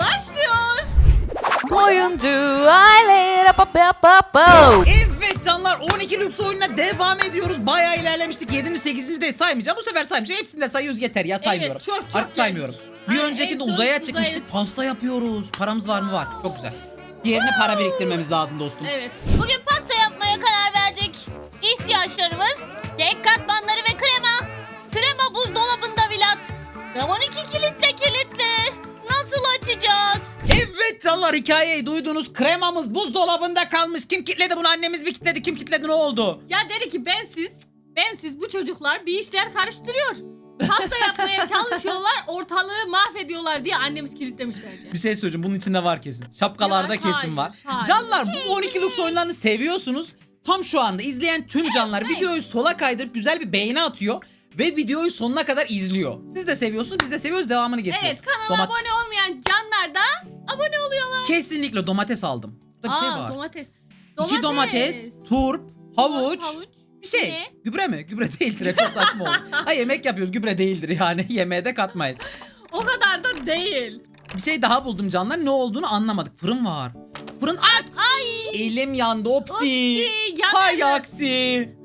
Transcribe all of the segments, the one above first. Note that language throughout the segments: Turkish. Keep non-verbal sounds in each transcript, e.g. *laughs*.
başlıyor. Oyuncu aile. Evet canlar 12 lüks oyununa devam ediyoruz. Bayağı ilerlemiştik. 7. 8. de saymayacağım. Bu sefer saymayacağım. Hepsini de sayıyoruz yeter ya saymıyorum. çok, çok Artık saymıyorum. Bir Ay, önceki de uzaya uzaya çıkmıştık. çık- Pasta yapıyoruz. Paramız var mı? Var. Çok güzel. Diğerine para biriktirmemiz lazım dostum. Evet. Bugün pasta yapmaya karar verdik. İhtiyaçlarımız kek katmanları ve krema. Krema buzdolabında Vilat. Ve 12 kilitle Canlar hikayeyi duydunuz. Kremamız buzdolabında kalmış. Kim kilitledi bunu? Annemiz mi kilitledi? Kim kilitledi? Ne oldu? Ya dedi ki ben siz, ben siz bu çocuklar bir işler karıştırıyor. Pasta yapmaya çalışıyorlar, ortalığı mahvediyorlar diye annemiz kilitlemiş bence. Bir şey söyleyeceğim. Bunun içinde var kesin. Şapkalarda Ya, kesin hayır, var. hayır. Canlar bu 12 lüks oyunlarını seviyorsunuz. Tam şu anda izleyen tüm canlar videoyu sola kaydırıp güzel bir beğeni atıyor. Ve videoyu sonuna kadar izliyor. Siz de seviyorsunuz biz de seviyoruz devamını getiriyoruz. Evet kanala Domat- abone olmayan canlar da abone oluyorlar. Kesinlikle domates aldım. Burada bir şey Aa, var. domates. İki domates, turp, havuç. Bir şey. Ne? Gübre mi? Gübre *laughs* değildir. Çok saçma oldu. ha yemek yapıyoruz. Gübre değildir yani. *laughs* Yemeğe de katmayız. O kadar da değil. Bir şey daha buldum canlar. Ne olduğunu anlamadık. Fırın var. Fırın. Ay! Ay. Elim yandı. Opsi. Opsi. Hay aksi.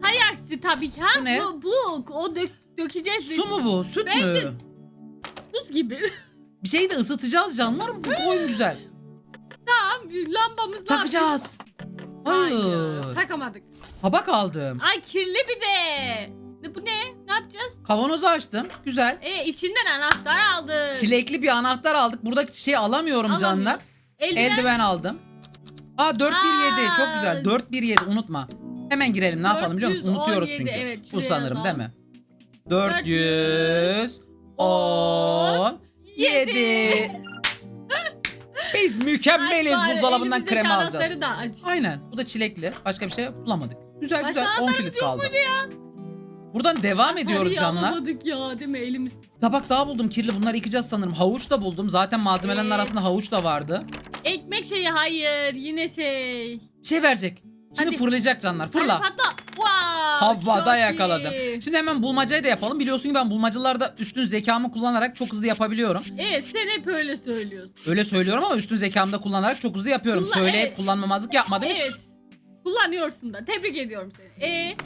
Hay aksi tabii ki. Ha, Bu ne? Bu, bu o dök, dökeceğiz. Su mu bu? Süt Bence- mü? Buz gibi. *laughs* Bir şey de ısıtacağız canlar. Bu oyun güzel. tamam lambamız Takacağız. yapacağız? Hayır. Takamadık. Tabak aldım. Ay kirli bir de. Ne, bu ne? Ne yapacağız? Kavanozu açtım. Güzel. E içinden anahtar aldık. Çilekli bir anahtar aldık. Buradaki şey alamıyorum Alamıyoruz. canlar. Eldiven. Eldiven aldım. Aa 417 çok Aa. güzel. 417 unutma. Hemen girelim ne yapalım biliyor musun? Unutuyoruz 417, çünkü. evet, Bu şuraya sanırım değil yazalım. mi? 417 *laughs* Biz mükemmeliz Aç bari, buzdolabından elimizdeki krema anahtarı alacağız. Da aç. Aynen. Bu da çilekli. Başka bir şey bulamadık. Güzel Başka güzel 10 anahtarımız kilit yok kaldı. muydu? Buradan devam ediyoruz Parayı canlar. alamadık ya değil mi elimiz? Tabak daha buldum kirli. Bunları yıkayacağız sanırım. Havuç da buldum. Zaten malzemelerin Evet. arasında havuç da vardı. Ekmek şeyi hayır yine şey. Bir şey verecek. Şimdi Hadi. fırlayacak canlar. Fırla. Hadi patla. Wow, Havada çok yakaladım. iyi. Şimdi hemen bulmacayı da yapalım. Biliyorsun ki ben bulmacalarda üstün zekamı kullanarak çok hızlı yapabiliyorum. Evet sen hep öyle söylüyorsun. Öyle söylüyorum ama üstün zekamı da kullanarak çok hızlı yapıyorum. Kullan- Söyleyip evet. kullanmamazlık yapmadım. Evet. Kullanıyorsun da. Tebrik ediyorum seni. E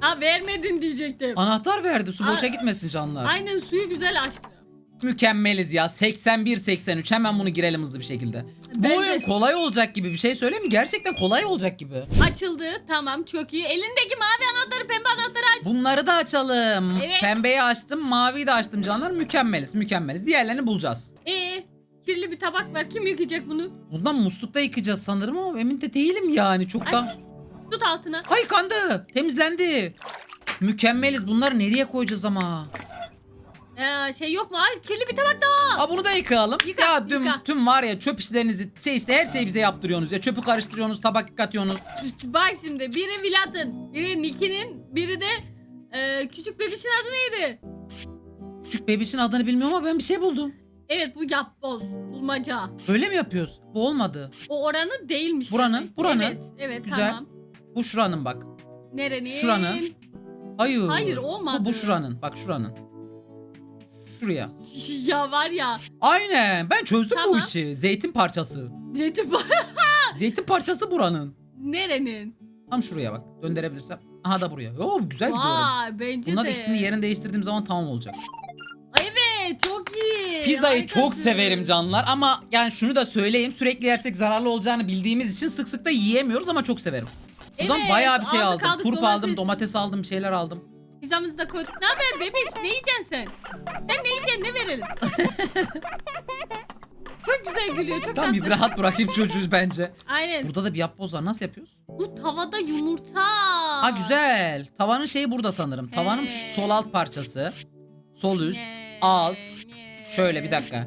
Ha vermedin diyecektim. Anahtar verdi. Su boşa Aa. gitmesin canlar. Aynen suyu güzel açtı. Mükemmeliz ya. 81-83. Hemen bunu girelim hızlı bir şekilde. Bu Bence- oyun kolay olacak gibi bir şey söyleyeyim mi? Gerçekten kolay olacak gibi. Açıldı. Tamam çok iyi. Elindeki mavi anahtarı pembe anahtarı aç. Bunları da açalım. Evet. Pembeyi açtım, maviyi de açtım canlar. Mükemmeliz, mükemmeliz. Diğerlerini bulacağız. E kirli bir tabak var. Kim yıkayacak bunu? Bundan muslukta yıkayacağız sanırım ama emin de değilim yani. Çok da... Aç. Tut altına. Ay kandı. Temizlendi. Mükemmeliz. Bunları nereye koyacağız ama? Ee, şey yok mu? Ay, kirli bir tabak daha. Aa bunu da yıkayalım. Yıka, ya tüm, yıka. tüm var ya çöp işlerinizi şey işte her şeyi bize yaptırıyorsunuz ya. Çöpü karıştırıyorsunuz, tabak yıkatıyorsunuz. Bak şimdi biri Vilat'ın, biri Niki'nin, biri de e, küçük bebişin adı neydi? Küçük bebişin adını bilmiyorum ama ben bir şey buldum. Evet bu yapboz, bulmaca. Öyle mi yapıyoruz? Bu olmadı. O oranı değilmiş. Buranın, demek buranın. Evet, evet Güzel. tamam. Bu şuranın bak. Nerenin? Şuranın. Hayır. Hayır, olmadı. Bu, bu şuranın. Bak şuranın. Şuraya. ya var ya. Aynen. Ben çözdüm bu Tamam. işi. Zeytin parçası. Zeytin var. *laughs* Zeytin parçası buranın. Nerenin? Tam şuraya bak. Döndürebilirsem. Aha da buraya. Oo güzel gidiyorum. Vay bence Bunların de. ikisini yerini değiştirdiğim zaman tamam olacak. Evet çok iyi. Pizzayı Harikasın. çok severim canlar ama yani şunu da söyleyeyim sürekli yersek zararlı olacağını bildiğimiz için sık sık da yiyemiyoruz ama çok severim. Buradan Evet, bayağı bir şey aldık, aldım. aldık, Turp aldım, domates aldım, bir şeyler aldım. Pizzamızı da koyduk. Ne haber bebiş? Ne yiyeceksin sen? Verelim? *laughs* çok güzel gülüyor. Çok Tamam bir tatlı. rahat bırakayım çocuğuz bence. Aynen. Burada da bir yapboz var. Nasıl yapıyoruz? Bu tavada yumurta. Ha güzel. Tavanın şeyi burada sanırım. Tavanın şu sol alt parçası. Sol üst, alt. Şöyle bir dakika.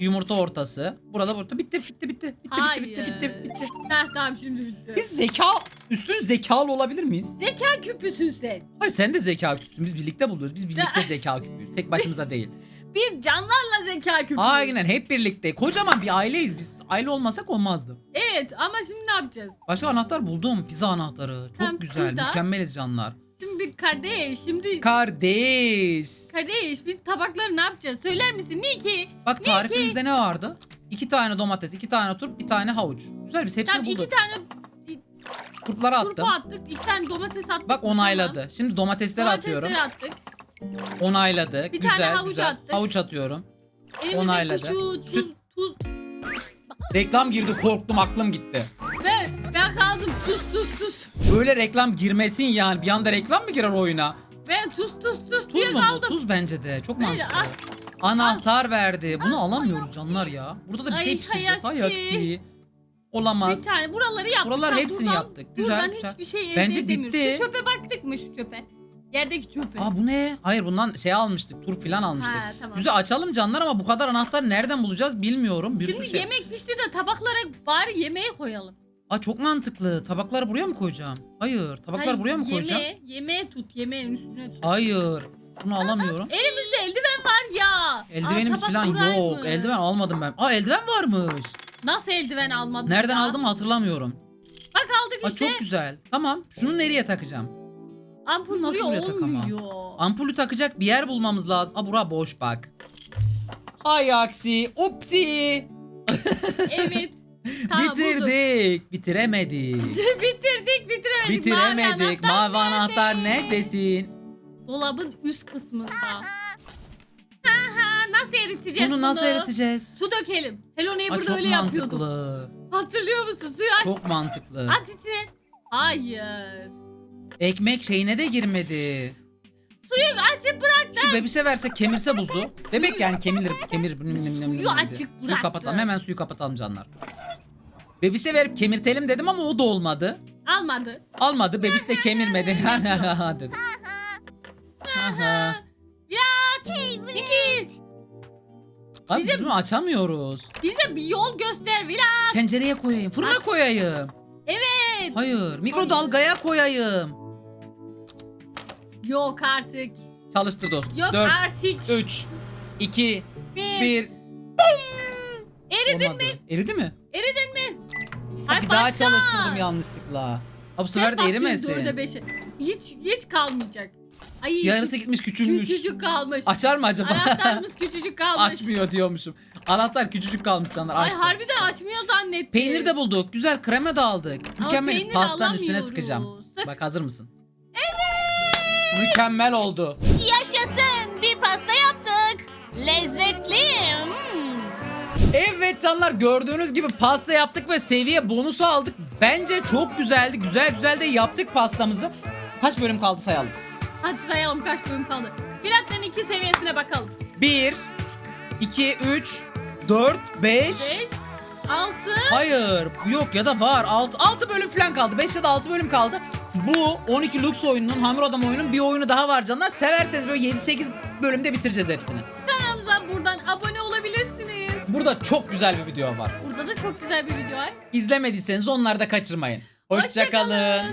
Yumurta ortası. Burada burada bitti bitti bitti. Bitti bitti bitti Hayır. bitti bitti. Heh, tamam şimdi bitti. Biz zeka üstün zekalı olabilir miyiz? Zeka küpüsün sen. Hayır sen de zeka küpüsün. Biz birlikte buluyoruz. Biz birlikte *laughs* zeka küpüyüz. Tek başımıza değil. Biz canlarla zeka küpüyüz. Aynen hep birlikte. Kocaman bir aileyiz biz. Aile olmasak olmazdı. Evet ama şimdi ne yapacağız? Başka anahtar buldum. Pizza anahtarı. Çok Tamam, güzel. pizza. Mükemmeliz canlar. Şimdi bir kardeş şimdi Kardeş. kardeş biz tabakları ne yapacağız? Söyler misin? Niye ki? Bak tarifimizde ne vardı? iki tane domates, iki tane turp, bir tane havuç. Güzel biz hepsini Tamam bulduk. iki tane Turpları attım. attık. iki tane domates attık. Bak onayladı. Şimdi domatesleri Tamam. atıyorum. Domatesleri attık. Onayladı. Bir tane güzel havuç güzel. attık. Havuç atıyorum. Elimizdeki Onayladı. şu tuz, Süt- tuz Reklam girdi korktum aklım gitti. ve ben kaldım tuz tuz tuz. Böyle reklam girmesin yani. Bir anda reklam mı girer oyuna? Ve tuz tuz tuz diye mu bu? kaldım. Tuz bence de. Çok mantıklı. at. Anahtar verdi. Bunu alamıyoruz canlar ya. Burada da bir Ay, şey pişireceğiz. Hay hay aksi. aksi. Olamaz. Bir tane buraları yaptık. Buralar hepsini buradan- yaptık. Güzel, buradan güzel. hiçbir şey elde Bence edemiyoruz. bitti. Şu çöpe baktık mı şu çöpe? Yerdeki çöpe. Aa bu ne? Hayır bundan şey almıştık. Tur falan almıştık. Ha, tamam. Güzel açalım canlar ama bu kadar anahtar nereden bulacağız bilmiyorum. Bir Şimdi şey. yemek pişti de tabaklara bari yemeği koyalım. Aa çok mantıklı. Tabakları buraya mı koyacağım? Hayır. Tabakları Hayır, buraya mı koyacağım? Yemeğe, yemeğe tut, yemeğin üstüne tut. Hayır. Bunu alamıyorum. Elimizde eldiven var ya. Eldivenimiz Aa, tabak falan yok. buraymış. Eldiven almadım ben. Aa eldiven varmış. Nasıl eldiven almadın Nereden ya? aldım hatırlamıyorum. Bak aldık Aa işte. çok güzel. Tamam. Şunu nereye takacağım? Ampul Nasıl buraya buraya takamam? olmuyor. Ampulü takacak bir yer bulmamız lazım. Aa bura boş bak. Hay aksi. Upsi. *laughs* evet. Tamam. Bitirdik. Bitiremedik. *laughs* bitirdik, bitiremedik. Bitiremedik. Mavi anahtar neredesin? Dolabın üst kısmında. Aha, nasıl eriteceğiz Bunu nasıl bunu? eriteceğiz? Su dökelim. Hello Neighbor'da Aa, çok öyle yapıyorduk. mantıklı. Hatırlıyor musun? Suyu aç. Çok mantıklı. At içine. Hayır. Ekmek şeyine de girmedi. Suyu açıp bırak. Şu bebişe verse kemirse buzu. Bebek yani kemilir. Kemir. Suyu açık Suyu bıraktı. kapatalım. Hemen suyu kapatalım canlar. Bebişe verip kemirtelim dedim ama o da olmadı. Almadı. Almadı. Bebiş de kemirmedi. dedi. Aha. Yat. İki. Abi Bizim- biz bunu açamıyoruz. Bize bir yol göster Vila. Tencereye koyayım. Fırına Aç. koyayım. Evet. Hayır. Mikrodalgaya koyayım. Yok artık. Çalıştır dostum. Yok 4, artık. 3, 2, Bir. 1. Eridin mi? Eridi mi? Eridin Ay, bir daha başla. çalıştırdım yanlışlıkla. Ha, bu Sen sefer de basıyorsun erimesin. dörde beşe. Hiç hiç kalmayacak. Ay Yarısı gitmiş küçülmüş. küçücük kalmış. Açar mı acaba? Anahtarımız *laughs* küçücük kalmış. Açmıyor diyormuşum. Anahtar küçücük kalmış canlar. Ay Açtı. harbiden açmıyor zannettim. Peynir de bulduk. Güzel krema da aldık. Mükemmeliz. peynir Pastanın üstüne alamıyoruz. sıkacağım. Sık. Bak hazır mısın? Evet. Mükemmel oldu. Yaşasın bir pasta yaptık. Lezzetli. Evet canlar gördüğünüz gibi pasta yaptık ve seviye bonusu aldık. Bence çok güzeldi. Güzel güzel de yaptık pastamızı. Kaç bölüm kaldı sayalım. Hadi sayalım kaç bölüm kaldı. Piratların iki seviyesine bakalım. 1, 2, 3, 4, 5. 5, 6, Hayır yok ya da var 6, 6 bölüm falan kaldı 5 ya da 6 bölüm kaldı Bu 12 Lux oyununun Hamur Adam oyunun bir oyunu daha var canlar Severseniz böyle 7-8 bölümde bitireceğiz hepsini Burada çok güzel bir video var Burada da çok güzel bir video var. İzlemediyseniz onları da kaçırmayın Hoşça Hoşçakalın kalın.